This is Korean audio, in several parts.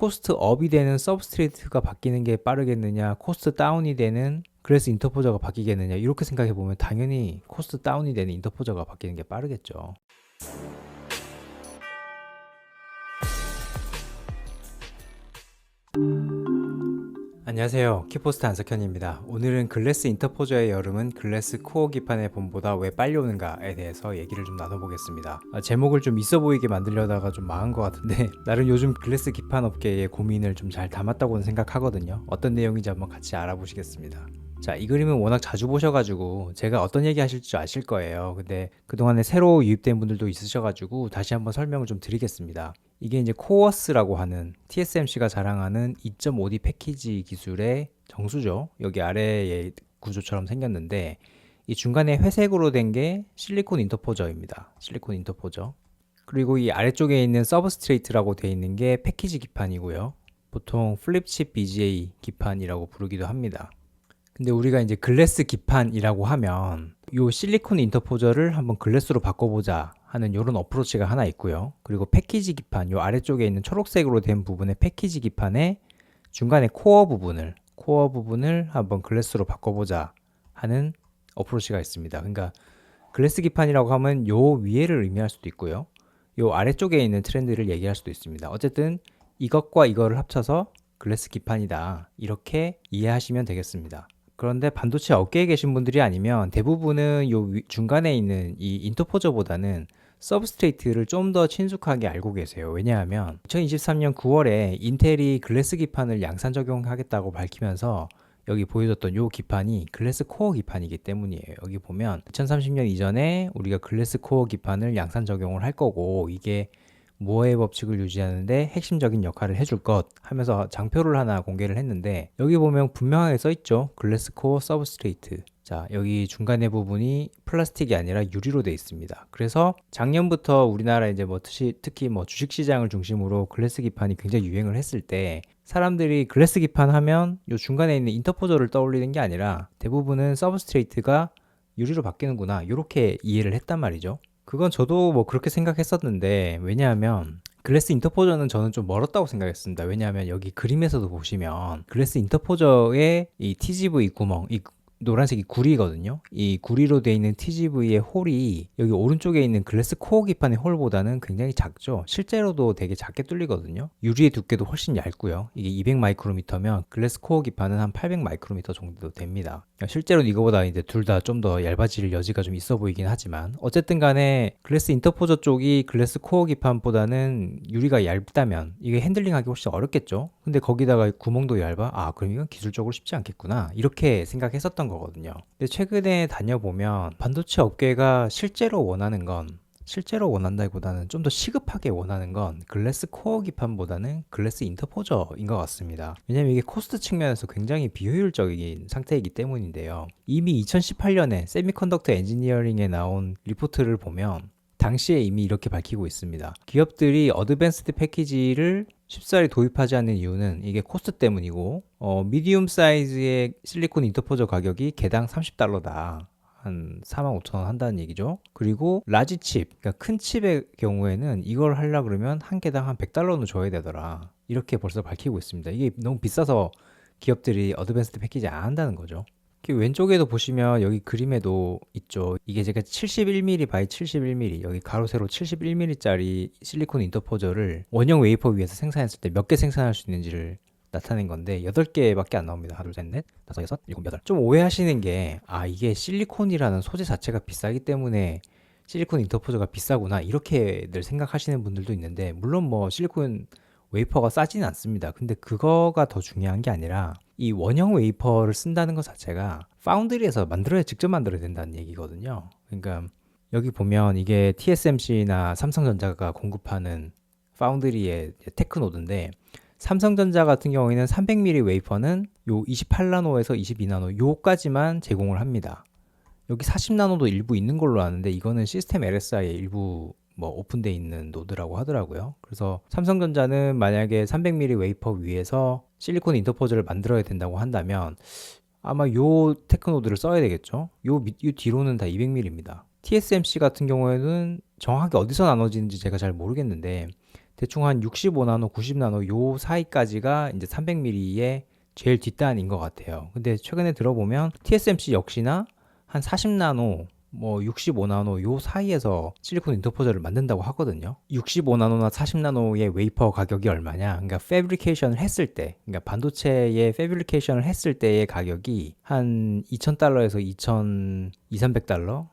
코스트 업이 되는 서브스트레이트가 바뀌는 게 빠르겠느냐, 코스트 다운이 되는 그래서 인터포저가 바뀌겠느냐 이렇게 생각해 보면 당연히 코스트 다운이 되는 인터포저가 바뀌는 게 빠르겠죠. 안녕하세요. 키포스트 안석현입니다. 오늘은 글래스 인터포저의 여름은 글래스 코어 기판의 봄보다 왜 빨리 오는가에 대해서 얘기를 좀 나눠보겠습니다. 아, 제목을 좀 있어 보이게 만들려다가 좀 망한 것 같은데 나름 요즘 글래스 기판 업계의 고민을 좀 잘 담았다고는 생각하거든요. 어떤 내용인지 한번 같이 알아보시겠습니다. 자, 이 그림은 워낙 자주 보셔가지고 제가 어떤 얘기 하실지 좀 아실 거예요. 근데 그동안에 새로 유입된 분들도 있으셔가지고 다시 한번 설명을 좀 드리겠습니다. 이게 이제 코어스라고 하는 TSMC가 자랑하는 2.5D 패키지 기술의 정수죠. 여기 아래의 구조처럼 생겼는데 이 중간에 회색으로 된 게 실리콘 인터포저입니다. 실리콘 인터포저. 그리고 이 아래쪽에 있는 서브스트레이트라고 되어 있는 게 패키지 기판이고요. 보통 플립칩 BGA 기판이라고 부르기도 합니다. 근데 우리가 이제 글래스 기판이라고 하면 요 실리콘 인터포저를 한번 글래스로 바꿔보자 하는 이런 어프로치가 하나 있고요. 그리고 패키지 기판, 요 아래쪽에 있는 초록색으로 된 부분의 패키지 기판의 중간에 코어 부분을 코어 부분을 한번 글래스로 바꿔보자 하는 어프로치가 있습니다. 그러니까 글래스 기판이라고 하면 요 위에를 의미할 수도 있고요. 요 아래쪽에 있는 트렌드를 얘기할 수도 있습니다. 어쨌든 이것과 이거를 합쳐서 글래스 기판이다. 이렇게 이해하시면 되겠습니다. 그런데 반도체 업계에 계신 분들이 아니면 대부분은 요 위- 중간에 있는 이 인터포저보다는 서브스트레이트를 좀 더 친숙하게 알고 계세요. 왜냐하면 2023년 9월에 인텔이 글래스 기판을 양산 적용하겠다고 밝히면서 여기 보여줬던 요 기판이 글래스 코어 기판이기 때문이에요. 여기 보면 2030년 이전에 우리가 글래스 코어 기판을 양산 적용을 할 거고 이게 모어의 법칙을 유지하는데 핵심적인 역할을 해줄 것 하면서 장표를 하나 공개를 했는데 여기 보면 분명하게 써 있죠. 글래스 코어 서브스트레이트. 자, 여기 중간에 부분이 플라스틱이 아니라 유리로 돼 있습니다. 그래서 작년부터 우리나라 이제 뭐 특히, 뭐 주식 시장을 중심으로 글래스 기판이 굉장히 유행을 했을 때 사람들이 글래스 기판 하면 요 중간에 있는 인터포저를 떠올리는 게 아니라 대부분은 서브스트레이트가 유리로 바뀌는구나. 이렇게 이해를 했단 말이죠. 그건 저도 뭐 그렇게 생각했었는데 왜냐하면 글래스 인터포저는 저는 좀 멀었다고 생각했습니다. 왜냐하면 여기 그림에서도 보시면 글래스 인터포저의 이 TGV 구멍, 이 노란색이 구리거든요. 이 구리로 되어 있는 TGV의 홀이 여기 오른쪽에 있는 글래스 코어 기판의 홀보다는 굉장히 작죠. 실제로도 되게 작게 뚫리거든요. 유리의 두께도 훨씬 얇고요. 이게 200 마이크로미터면 글래스 코어 기판은 한 800 마이크로미터 정도 됩니다. 실제로는 이거보다 이제 둘 다 좀 더 얇아질 여지가 좀 있어 보이긴 하지만 어쨌든 간에 글래스 인터포저 쪽이 글래스 코어 기판보다는 유리가 얇다면 이게 핸들링하기 훨씬 어렵겠죠. 근데 거기다가 구멍도 얇아? 아, 그럼 이건 기술적으로 쉽지 않겠구나. 이렇게 생각했었던 거거든요. 근데 최근에 다녀보면 반도체 업계가 실제로 원하는 건 실제로 원한다기보다는 좀 더 시급하게 원하는 건 글래스 코어 기판보다는 글래스 인터포저인 것 같습니다. 왜냐면 이게 코스트 측면에서 굉장히 비효율적인 상태이기 때문인데요. 이미 2018년에 세미컨덕터 엔지니어링에 나온 리포트를 보면 당시에 이미 이렇게 밝히고 있습니다. 기업들이 어드밴스드 패키지를 쉽사리 도입하지 않는 이유는 이게 코스트 때문이고 어, 미디움 사이즈의 실리콘 인터포저 가격이 개당 30달러다. 한 4만 5천 원 한다는 얘기죠. 그리고 라지 칩, 그러니까 큰 칩의 경우에는 이걸 하려 그러면 한 개당 한 100달러는 줘야 되더라. 이렇게 벌써 밝히고 있습니다. 이게 너무 비싸서 기업들이 어드밴스드 패키지 안 한다는 거죠. 그 왼쪽에도 보시면 여기 그림에도 있죠. 이게 제가 71mm 바이 71mm 여기 가로 세로 71mm짜리 실리콘 인터포저를 원형 웨이퍼 위에서 생산했을 때 몇 개 생산할 수 있는지를 나타낸 건데 8개밖에 안 나옵니다. 하나, 둘, 셋, 넷, 다섯, 여섯, 일곱, 여덟. 좀 오해하시는 게 아, 이게 실리콘이라는 소재 자체가 비싸기 때문에 실리콘 인터포저가 비싸구나. 이렇게들 생각하시는 분들도 있는데 물론 뭐 실리콘 웨이퍼가 싸지는 않습니다. 근데 그거가 더 중요한 게 아니라 이 원형 웨이퍼를 쓴다는 것 자체가 파운드리에서 만들어야 직접 만들어야 된다는 얘기거든요. 그러니까 여기 보면 이게 TSMC나 삼성전자가 공급하는 파운드리의 테크노드인데 삼성전자 같은 경우에는 300mm 웨이퍼는 요 28나노에서 22나노 요까지만 제공을 합니다. 여기 40나노도 일부 있는 걸로 아는데 이거는 시스템 LSI의 일부 뭐 오픈돼 있는 노드라고 하더라고요. 그래서 삼성전자는 만약에 300mm 웨이퍼 위에서 실리콘 인터포저를 만들어야 된다고 한다면 아마 요 테크노드를 써야 되겠죠. 요, 밑- 요 뒤로는 다 200mm입니다. TSMC 같은 경우에는 정확하게 어디서 나눠지는지 제가 잘 모르겠는데 대충 한 65나노, 90나노 요 사이까지가 이제 300mm의 제일 뒷단인 것 같아요. 근데 최근에 들어보면 TSMC 역시나 한 40나노 뭐 65나노 요 사이에서 실리콘 인터포저를 만든다고 하거든요. 65나노나 40나노의 웨이퍼 가격이 얼마냐? 그러니까 패브리케이션을 했을 때, 그러니까 반도체의 패브리케이션을 했을 때의 가격이 한 2,000달러에서 2,200, 300달러?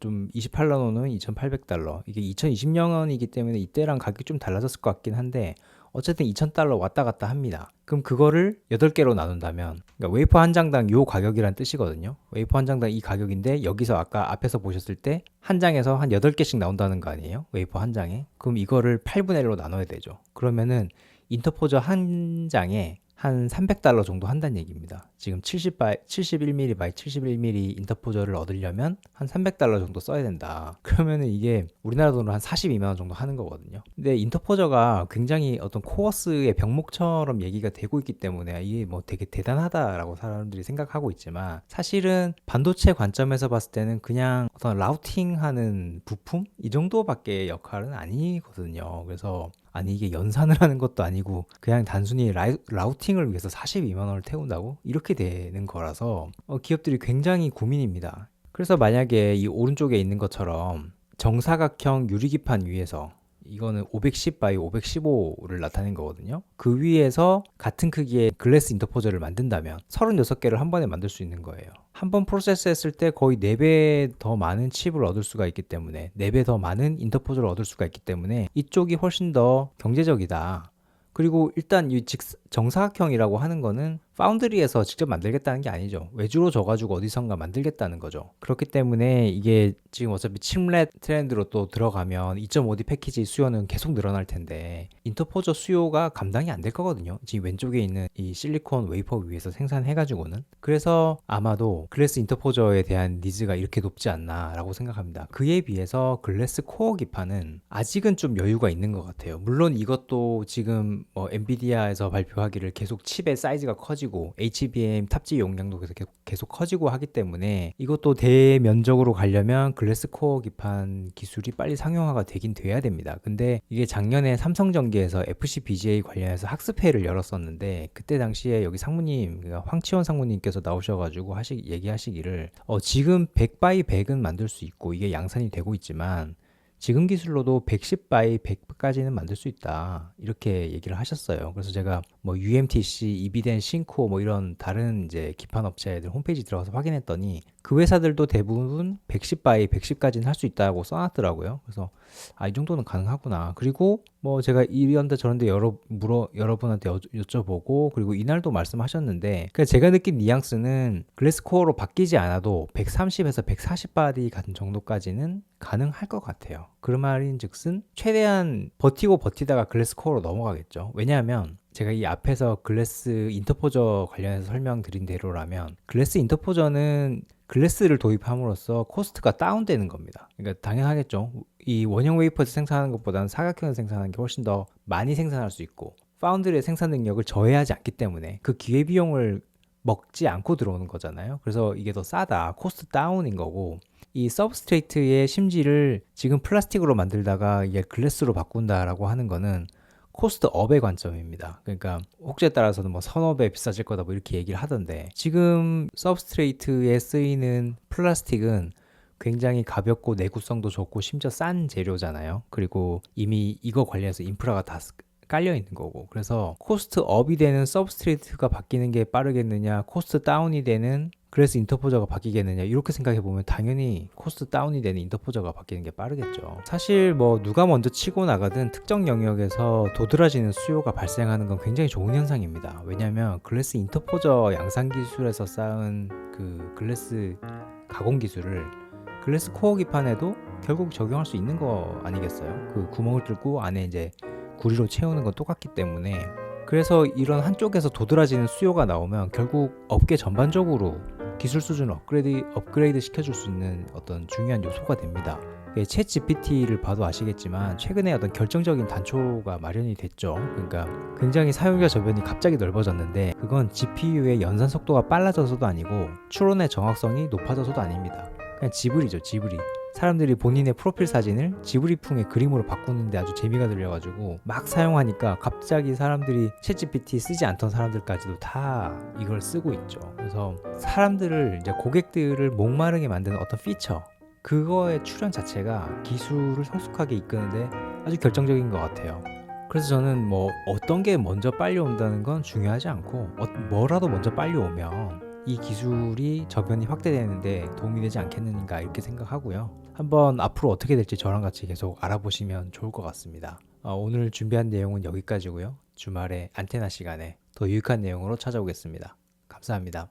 좀 28나노는 2,800달러. 이게 2020년이기 때문에 이때랑 가격이 좀 달라졌을 것 같긴 한데 어쨌든 2,000달러 왔다 갔다 합니다. 그럼 그거를 8개로 나눈다면 그러니까 웨이퍼 한 장당 요 가격이란 뜻이거든요. 웨이퍼 한 장당 이 가격인데 여기서 아까 앞에서 보셨을 때 한 장에서 한 8개씩 나온다는 거 아니에요? 웨이퍼 한 장에. 그럼 이거를 8분의 1로 나눠야 되죠. 그러면은 인터포저 한 장에 한 300달러 정도 한다는 얘기입니다. 지금 70 바이, 71mm 바이 71mm 인터포저를 얻으려면 한 300달러 정도 써야 된다. 그러면은 이게 우리나라 돈으로 한 42만 원 정도 하는 거거든요. 근데 인터포저가 굉장히 어떤 코어스의 병목처럼 얘기가 되고 있기 때문에 이게 뭐 되게 대단하다라고 사람들이 생각하고 있지만 사실은 반도체 관점에서 봤을 때는 그냥 어떤 라우팅 하는 부품 이 정도밖에 역할은 아니거든요. 그래서 아니 이게 연산을 하는 것도 아니고 그냥 단순히 라이, 라우팅을 위해서 42만 원을 태운다고 이렇게 되는 거라서 어, 기업들이 굉장히 고민입니다. 그래서 만약에 이 오른쪽에 있는 것처럼 정사각형 유리기판 위에서 이거는 510 바이 515를 나타낸 거거든요. 그 위에서 같은 크기의 글래스 인터포저를 만든다면 36개를 한 번에 만들 수 있는 거예요. 한 번 프로세스 했을 때 거의 4배 더 많은 칩을 얻을 수가 있기 때문에 4배 더 많은 인터포저를 얻을 수가 있기 때문에 이쪽이 훨씬 더 경제적이다. 그리고 일단 이 직, 정사각형이라고 하는 거는 파운드리에서 직접 만들겠다는 게 아니죠. 외주로 줘가지고 어디선가 만들겠다는 거죠. 그렇기 때문에 이게 지금 어차피 칩렛 트렌드로 또 들어가면 2.5D 패키지 수요는 계속 늘어날 텐데 인터포저 수요가 감당이 안 될 거거든요. 지금 왼쪽에 있는 이 실리콘 웨이퍼 위에서 생산해가지고는 그래서 아마도 글래스 인터포저에 대한 니즈가 이렇게 높지 않나라고 생각합니다. 그에 비해서 글래스 코어 기판은 아직은 좀 여유가 있는 것 같아요. 물론 이것도 지금 뭐 엔비디아에서 발표하기를 계속 칩의 사이즈가 커지고 커지고 HBM 탑재 용량도 계속, 계속 커지고 하기 때문에 이것도 대면적으로 가려면 글래스 코어 기판 기술이 빨리 상용화가 되긴 돼야 됩니다. 근데 이게 작년에 삼성전기에서 FCBGA 관련해서 학습회를 열었었는데 그때 당시에 여기 상무님 그러니까 황치원 상무님께서 나오셔가지고 하시 얘기하시기를 어, 지금 100 바이 100은 만들 수 있고 이게 양산이 되고 있지만 지금 기술로도 110 바이 100까지는 만들 수 있다. 이렇게 얘기를 하셨어요. 그래서 제가 뭐 UMTC, 이비덴, 싱코 뭐 이런 다른 이제 기판 업체들 홈페이지 들어가서 확인했더니 그 회사들도 대부분 110 바이 110까지는 할 수 있다고 써놨더라고요. 그래서 아 이 정도는 가능하구나. 그리고 뭐 제가 이런데 저런데 여러 물어 여러분한테 여, 여쭤보고 그리고 이날도 말씀하셨는데 그러니까 제가 느낀 뉘앙스는 글래스 코어로 바뀌지 않아도 130에서 140 바디 같은 정도까지는 가능할 것 같아요. 그 말인즉슨 최대한 버티고 버티다가 글래스 코어로 넘어가겠죠. 왜냐하면 제가 이 앞에서 글래스 인터포저 관련해서 설명드린 대로라면 글래스 인터포저는 글래스를 도입함으로써 코스트가 다운되는 겁니다. 그러니까 당연하겠죠. 이 원형 웨이퍼에서 생산하는 것보다는 사각형에서 생산하는 게 훨씬 더 많이 생산할 수 있고 파운드리의 생산 능력을 저해하지 않기 때문에 그 기회 비용을 먹지 않고 들어오는 거잖아요. 그래서 이게 더 싸다. 코스트 다운인 거고 이 서브스트레이트의 심지를 지금 플라스틱으로 만들다가 이게 글래스로 바꾼다라고 하는 거는 코스트 업의 관점입니다. 그러니까 혹시에 따라서는 뭐 서너 배 비싸질 거다 뭐 이렇게 얘기를 하던데 지금 서브스트레이트에 쓰이는 플라스틱은 굉장히 가볍고 내구성도 좋고 심지어 싼 재료잖아요. 그리고 이미 이거 관련해서 인프라가 다 깔려 있는 거고. 그래서 코스트 업이 되는 서브스트레이트가 바뀌는 게 빠르겠느냐, 코스트 다운이 되는 그래서 인터포저가 바뀌겠느냐 이렇게 생각해 보면 당연히 코스트 다운이 되는 인터포저가 바뀌는 게 빠르겠죠. 사실 뭐 누가 먼저 치고 나가든 특정 영역에서 도드라지는 수요가 발생하는 건 굉장히 좋은 현상입니다. 왜냐하면 글래스 인터포저 양산 기술에서 쌓은 그 글래스 가공 기술을 글래스 코어 기판에도 결국 적용할 수 있는 거 아니겠어요? 그 구멍을 뚫고 안에 이제 구리로 채우는 건 똑같기 때문에 그래서 이런 한쪽에서 도드라지는 수요가 나오면 결국 업계 전반적으로 기술 수준을 업그레이드, 업그레이드 시켜줄 수 있는 어떤 중요한 요소가 됩니다. 챗 GPT를 봐도 아시겠지만 최근에 어떤 결정적인 단초가 마련이 됐죠. 그러니까 굉장히 사용자 저변이 갑자기 넓어졌는데 그건 GPU의 연산 속도가 빨라져서도 아니고 추론의 정확성이 높아져서도 아닙니다. 그냥 지브리죠, 지브리. 사람들이 본인의 프로필 사진을 지브리풍의 그림으로 바꾸는데 아주 재미가 들려가지고 막 사용하니까 갑자기 사람들이 챗GPT 쓰지 않던 사람들까지도 다 이걸 쓰고 있죠. 그래서 사람들을 이제 고객들을 목마르게 만드는 어떤 피처 그거의 출현 자체가 기술을 성숙하게 이끄는데 아주 결정적인 것 같아요. 그래서 저는 뭐 어떤 게 먼저 빨리 온다는 건 중요하지 않고 어- 뭐라도 먼저 빨리 오면 이 기술이 저변이 확대되는데 도움이 되지 않겠는가 이렇게 생각하고요. 한번 앞으로 어떻게 될지 저랑 같이 계속 알아보시면 좋을 것 같습니다. 어, 오늘 준비한 내용은 여기까지고요. 주말에 안테나 시간에 더 유익한 내용으로 찾아오겠습니다. 감사합니다.